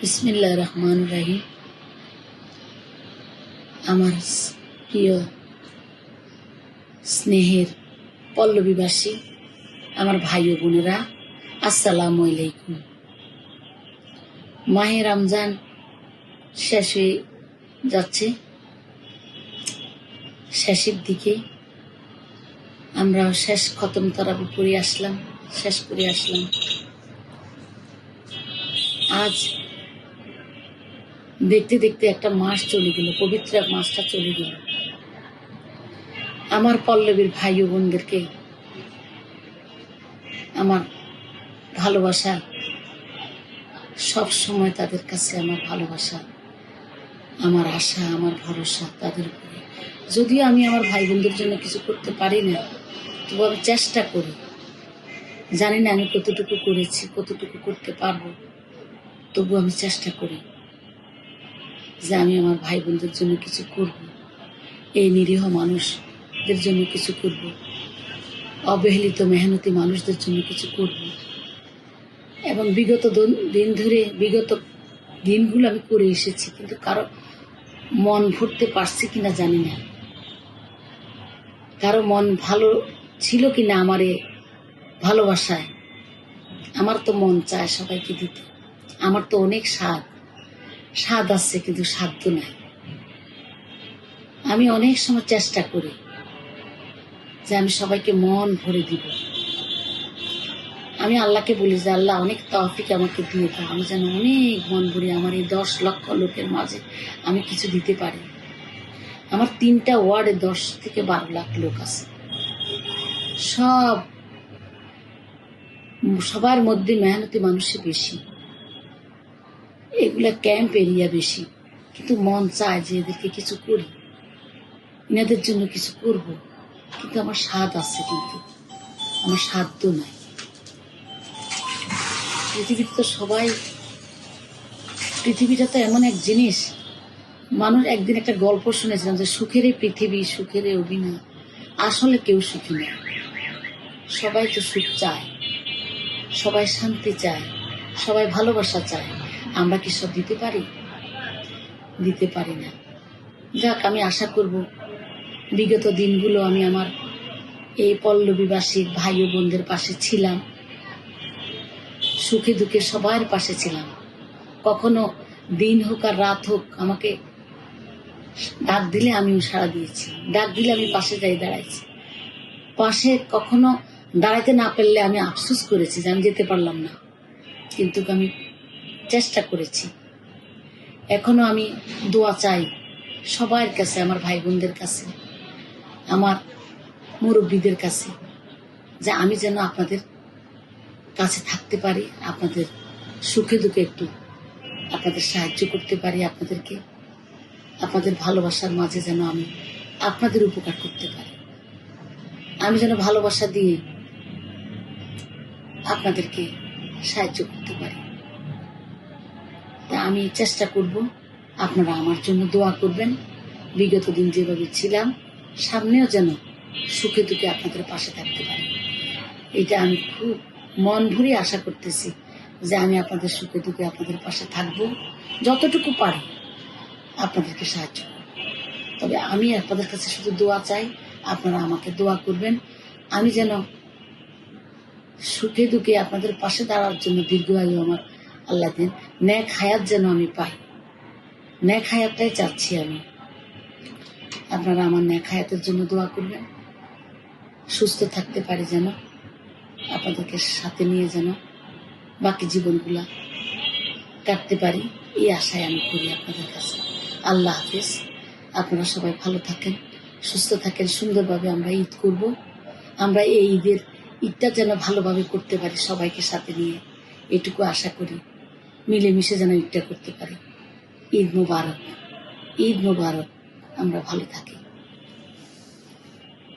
বিসমিল্লা রহমান রাহিম। আমার প্রিয় স্নেহের পল্লবীবাসী, আমার ভাই ও বোনেরা, আসসালামু আলাইকুম। মাহে রমজান শেষ হয়ে যাচ্ছে। শেষের দিকে আমরা শেষ খতম তরাবি পড়ে আসলাম, শেষ করে আসলাম। আজ দেখতে দেখতে একটা মাস চলে গেল, পবিত্র এক মাসটা চলে গেল। আমার পল্লবীর ভাই ও বোনদেরকে আমার ভালোবাসা, সব সময় তাদের কাছে আমার ভালোবাসা, আমার আশা, আমার ভরসা, তাদের উপরে। যদিও আমি আমার ভাই বোনদের জন্য কিছু করতে পারি না, তবু আমি চেষ্টা করি। জানি না আমি কতটুকু করেছি, কতটুকু করতে পারব, তবু আমি চেষ্টা করি। যে আমি আমার ভাই বোনদের জন্য কিছু করব। এই নিরীহ মানুষদের জন্য কিছু করব। অবহেলিত, মেহনতি মানুষদের জন্য কিছু করব। এবং বিগত দিন ধরে, বিগত দিনগুলো আমি করে এসেছি, কিন্তু কারও মন ভরতে পারছি কিনা জানি না। কারও মন ভালো ছিল কিনা আমার এ ভালোবাসায়? আমার তো মন চায় সবাইকে দিতে। আমার তো অনেক স্বাদ। স্বাদ আছে, কিন্তু সাধ্য নাই। আমি অনেক সময় চেষ্টা করি যে আমি সবাইকে মন ভরে দিব। আমি আল্লাহকে বলি যে, আল্লাহ, অনেক তফিক আমাকে দিয়ে দাও। আমি যেন অনেক মন ভরে আমার এই দশ লক্ষ লোকের মাঝে আমি কিছু দিতে পারি। আমার তিনটা ওয়ার্ডে দশ থেকে বারো লাখ লোক আছে। সব, সবার মধ্যে মেহনতি মানুষই বেশি। এগুলা ক্যাম্প এরিয়া বেশি। কিন্তু মন চায় যে এদেরকে কিছু করি। এনাদের জন্য কিছু করব। কিন্তু আমার স্বাদ আছে কিন্তু। আমার সাধ্য নাই। পৃথিবীতে তো সবাই পৃথিবীটা তো এমন এক জিনিস। মানুষ একদিন একটা গল্প শুনেছিলাম যে সুখের পৃথিবী, সুখের অভিনয়। আসলে কেউ সুখী না। সবাই তো সুখ চায়। সবাই শান্তি চায়। সবাই ভালোবাসা চায়। আমরা কি সব দিতে পারি? দিতে পারি না। যাক, আমি আশা করব বিগত দিনগুলো আমি আমার এই পল্লবীবাসী ভাই ও বোনদের পাশে ছিলাম। সুখে দুঃখে সবার পাশে ছিলাম। কখনো দিন হোক আর রাত হোক আমাকে ডাক দিলে আমিও সাড়া দিয়েছি। ডাক দিলে আমি পাশে যাই দাঁড়াইছি। পাশে কখনো দাঁড়াইতে না পারলে আমি আফসোস করেছি যে আমি যেতে পারলাম না। কিন্তু আমি চেষ্টা করেছি। এখনও আমি দোয়া চাই সবার কাছে, আমার ভাই বোনদের কাছে, আমার মুরব্বীদের কাছে, যে আমি যেন আপনাদের কাছে থাকতে পারি, আপনাদের সুখে দুঃখে একটু আপনাদের সাহায্য করতে পারি, আপনাদেরকে, আপনাদের ভালোবাসার মাঝে যেন আমি আপনাদের উপকার করতে পারি। আমি যেন ভালোবাসা দিয়ে আপনাদেরকে সাহায্য করতে পারি। তা আমি চেষ্টা করব আপনারা আমার জন্য দোয়া করবেন। বিগত দিন যেভাবে ছিলাম, সামনেও যেন সুখে দুঃখে আপনাদের পাশে থাকতে পারি। এটা আমি খুব মন ভরে আশা করতেছি যে আমি আপনাদের সুখে দুঃখে আপনাদের পাশে থাকব, যতটুকু পারি আপনাদেরকে সাহায্য করব। তবে আমি আপনাদের কাছে শুধু দোয়া চাই, আপনারা আমাকে দোয়া করবেন। আমি যেন সুখে দুঃখে আপনাদের পাশে দাঁড়ার জন্য দীর্ঘ আয়ু আমার আল্লাহ দিন ন্যাক হায়াত যেন আমি পাই। ন্যাক হায়াতটাই চাচ্ছি আমি। আপনারা আমার ন্যাক হায়াতের জন্য দোয়া করবেন। সুস্থ থাকতে পারি যেন, আপনাদেরকে সাথে নিয়ে যেন বাকি জীবনগুলা কাটতে পারি, এই আশায় আমি করি আপনাদের কাছে। আল্লাহ হাফিজ। আপনারা সবাই ভালো থাকেন, সুস্থ থাকেন, সুন্দরভাবে আমরা ঈদ করব। আমরা এই ঈদের ঈদটা যেন ভালোভাবে করতে পারি সবাইকে সাথে নিয়ে, এটুকু আশা করি। মিলেমিশে যেন ঈদটা করতে পারি। ঈদ মুবারক। ঈদ মুবারক। আমরা ভালো থাকি।